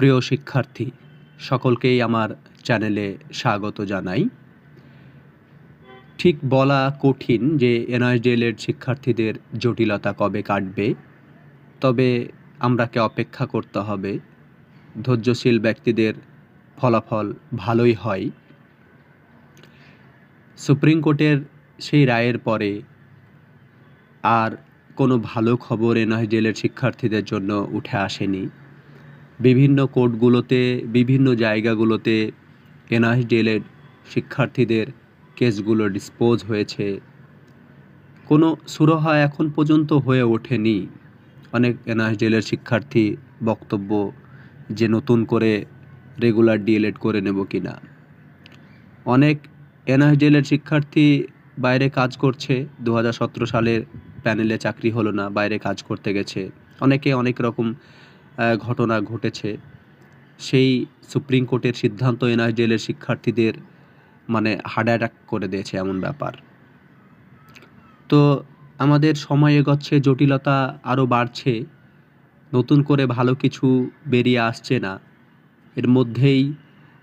প্রিয় শিক্ষার্থী, সকলকেই আমার চ্যানেলে স্বাগত জানাই। ঠিক বলা কঠিন যে এনআইডিএলের শিক্ষার্থীদের জটিলতা কবে কাটবে, তবে আমরাকে অপেক্ষা করতে হবে। ধৈর্যশীল ব্যক্তিদের ফলাফল ভালোই হয়। সুপ্রিম কোর্টের সেই রায়ের পরে আর কোনো ভালো খবর এনআইডিএলের শিক্ষার্থীদের জন্য উঠে আসেনি। বিভিন্ন কোর্টগুলোতে, বিভিন্ন জায়গাগুলোতে এনআইডিএলের শিক্ষার্থীদের কেসগুলো ডিসপোজ হয়েছে। কোনো সুরহা এখন পর্যন্ত হয়ে ওঠেনি। অনেক এনআইডিএলের শিক্ষার্থী বক্তব্য যে নতুন করে রেগুলার ডিএলএড করে নেব কি না অনেক এনআইডিএলের শিক্ষার্থী বাইরে কাজ করছে। দু হাজার সতেরো সালের প্যানেলে চাকরি হলো না, বাইরে কাজ করতে গেছে। অনেকে অনেক রকম ঘটনা ঘটেছে। সেই সুপ্রিম কোর্টের সিদ্ধান্ত এনআইডিএলের শিক্ষার্থীদের মানে হার্ট অ্যাটাক করে দিয়েছে এমন ব্যাপার। তো আমাদের সময় এগোচ্ছে, জটিলতা আরও বাড়ছে, নতুন করে ভালো কিছু বেরিয়ে আসছে না। এর মধ্যেই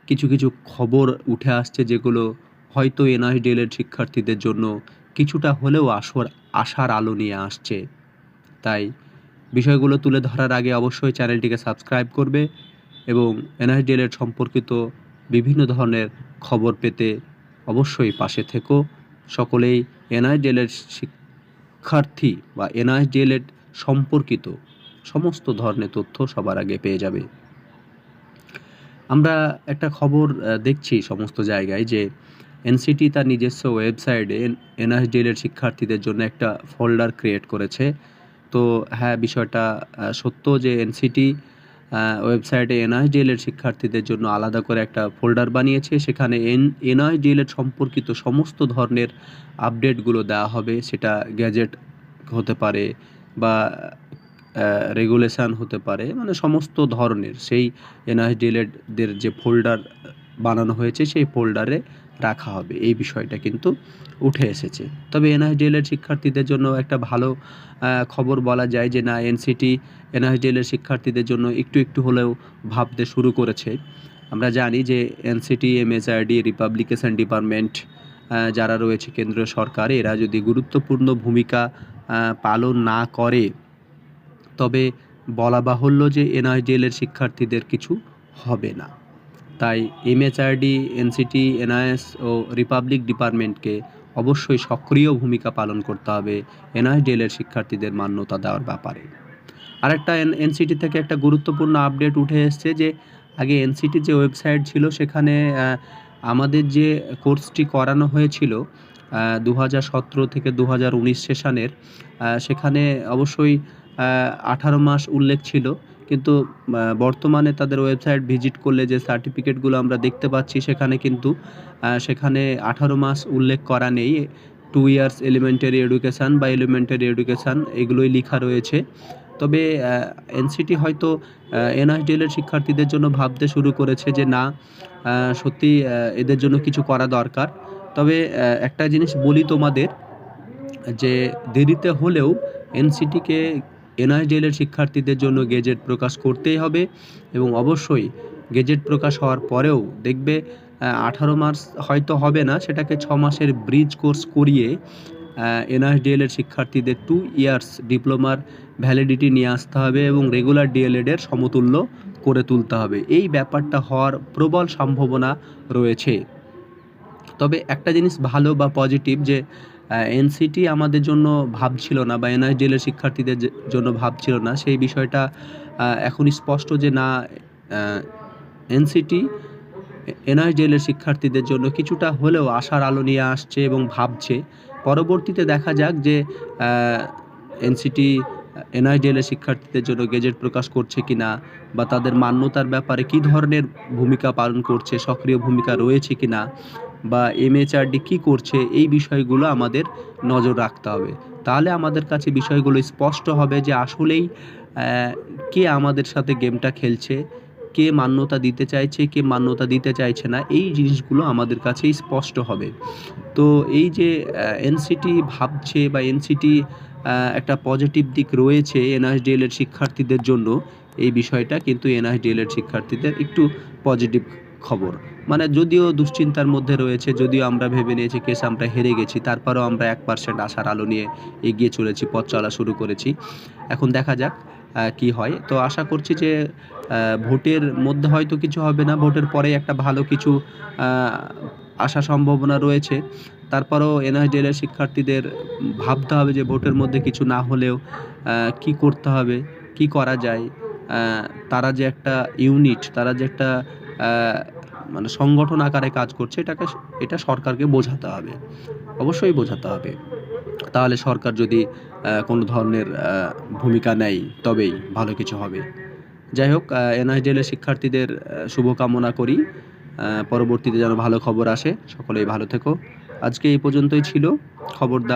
কিছু কিছু খবর উঠে আসছে যেগুলো হয়তো এনআইডিএলের শিক্ষার্থীদের জন্য কিছুটা হলেও আসর আশার আলো নিয়ে আসছে। তাই বিষয়গুলো তুলে ধরার আগে অবশ্যই চ্যানেলটিকে সাবস্ক্রাইব করবে এবং এনআইডিএলের সম্পর্কিত বিভিন্ন ধরনের খবর পেতে অবশ্যই পাশে থেকো। সকলেই এনআইডিএলের শিক্ষার্থী বা এনআইডিএলের সম্পর্কিত সমস্ত ধরনের তথ্য সবার আগে পেয়ে যাবে। আমরা একটা খবর দেখছি সমস্ত জায়গায় যে এনসিটি তার নিজস্ব ওয়েবসাইটে এনআইডিএলের শিক্ষার্থীদের জন্য একটা ফোল্ডার ক্রিয়েট করেছে। তো হ্যাঁ বিষয়টা সত্য যে এনসিটি ওয়েবসাইটে এনআইডিএলের শিক্ষার্থীদের জন্য আলাদা করে একটা ফোল্ডার বানিয়েছে। সেখানে এন, এনআইডিএলের সম্পর্কিত সমস্ত ধরনের আপডেটগুলো দেওয়া হবে। সেটা গ্যাজেট হতে পারে বা রেগুলেশান হতে পারে মানে সমস্ত ধরনের। সেই এনআইডিএলদের যে ফোল্ডার বানানো হয়েছে, সেই ফোল্ডারে রাখা হবে। এই বিষয়টা কিন্তু উঠে এসেছে। তবে এনআইডিএলের শিক্ষার্থীদের জন্য একটা ভালো খবর বলা যায় যে না, এনসিটি এনআইডিএলের শিক্ষার্থীদের জন্য একটু একটু হলেও ভাবতে শুরু করেছে। আমরা জানি যে এনসিটি এমএসআইডি রিপাবলিকেশন ডিপার্টমেন্ট যারা রয়েছে কেন্দ্রীয় সরকার, এরা যদি গুরুত্বপূর্ণ ভূমিকা পালন না করে, তবে বলা বাহুল্য যে এনআইডিএলের শিক্ষার্থীদের কিছু হবে না। তাই এমএচআরডি এনসিটি এনআইএস ও রিপাবলিক ডিপার্টমেন্টকে অবশ্যই সক্রিয় ভূমিকা পালন করতে হবে এনআইডিএলের শিক্ষার্থীদের মান্যতা দেওয়ার ব্যাপারে। আরেকটা এন এনসিটি থেকে একটা গুরুত্বপূর্ণ আপডেট উঠে এসছে যে, আগে এনসিটি যে ওয়েবসাইট ছিল সেখানে আমাদের যে কোর্সটি করানো হয়েছিল দু হাজার সতেরো থেকে দু হাজার উনিশ সেশনের সেখানে অবশ্যই আঠারো মাস উল্লেখ ছিল। কিন্তু বর্তমানে তাদের ওয়েবসাইট ভিজিট করলে যে সার্টিফিকেটগুলো আমরা দেখতে পাচ্ছি সেখানে কিন্তু সেখানে আঠারো মাস উল্লেখ করা নেই। টু ইয়ার্স এলিমেন্টারি এডুকেশান বা এলিমেন্টারি এডুকেশান এগুলোই লেখা রয়েছে। তবে এনসিটি হয়তো এনআইডিএলের শিক্ষার্থীদের জন্য ভাবতে শুরু করেছে যে না সত্যি এদের জন্য কিছু করা দরকার। তবে একটা জিনিস বলি তোমাদের, যে দেরিতে হলেও এনসিটিকে এনআইডিএলের শিক্ষার্থীদের জন্য গেজেট প্রকাশ করতেই হবে এবং অবশ্যই গেজেট প্রকাশ হওয়ার পরেও দেখবে আঠারো মাস হয়তো হবে না, সেটাকে ছ মাসের ব্রিজ কোর্স করিয়ে এনআইডিএলের শিক্ষার্থীদের টু ইয়ার্স ডিপ্লোমার ভ্যালিডিটি নিয়ে আসতে হবে এবং রেগুলার ডিএলএডের সমতুল্য করে তুলতে হবে। এই ব্যাপারটা হওয়ার প্রবল সম্ভাবনা রয়েছে। তবে একটা জিনিস ভালো বা পজিটিভ যে এনসিটি আমাদের জন্য ভাবছিল না বা এনআইডিএলের শিক্ষার্থীদের জন্য ভাবছিল না। সেই বিষয়টা এখন স্পষ্ট যে না এনসিটি এনআইডিএলের শিক্ষার্থীদের জন্য কিছুটা হলেও আশার আলো নিয়ে আসছে এবং ভাবছে। পরবর্তীতে দেখা যাক যে এনসিটি এনআইডিএলের শিক্ষার্থীদের জন্য গেজেট প্রকাশ করছে কিনা বা তাদের মান্যতার ব্যাপারে কী ধরনের ভূমিকা পালন করছে, সক্রিয় ভূমিকা রয়েছে কিনা বা এমএচআরডি কী করছে এই বিষয়গুলো আমাদের নজর রাখতে হবে। তাহলে আমাদের কাছে বিষয়গুলো স্পষ্ট হবে যে আসলেই কে আমাদের সাথে গেমটা খেলছে, কে মান্যতা দিতে চাইছে, কে মান্যতা দিতে চাইছে না, এই জিনিসগুলো আমাদের কাছে স্পষ্ট হবে। তো এই যে এনসিটি ভাবছে বা এনসিটি একটা পজিটিভ দিক রয়েছে এনআইএসডিএল এর শিক্ষার্থীদের জন্য, এই বিষয়টা কিন্তু এনআইএসডিএল এর শিক্ষার্থীদের একটু পজিটিভ খবর। মানে যদিও দুশ্চিন্তার মধ্যে রয়েছে, যদিও আমরা ভেবে নিয়েছি কেস আমরা হেরে গেছি, তারপরেও আমরা এক পার্সেন্ট আশার আলো নিয়ে এগিয়ে চলেছি, পথ চলা শুরু করেছি। এখন দেখা যাক কি হয়। তো আশা করছি যে ভোটের মধ্যে হয়তো কিছু হবে না, ভোটের পরে একটা ভালো কিছু আসার সম্ভাবনা রয়েছে। তারপরেও এনআইডিএল এর শিক্ষার্থীদের ভাবতে হবে যে ভোটের মধ্যে কিছু না হলেও কি করতে হবে, কি করা যায় তারা যে একটা ইউনিট তারা যে একটা মানে সংগঠন আকারে কাজ করছে, এটাকে, এটা সরকারকে বোঝাতে হবে। অবশ্যই বোঝাতে হবে। তাহলে সরকার যদি কোনো ধরনের ভূমিকা নেয়, তবেই ভালো কিছু হবে। যাই হোক এনআইডিএলের শিক্ষার্থীদের শুভকামনা করি। পরবর্তীতে যেন ভালো খবর আসে, সকলেই ভালো থেকো। আজকে এই পর্যন্তই ছিল। খবরদার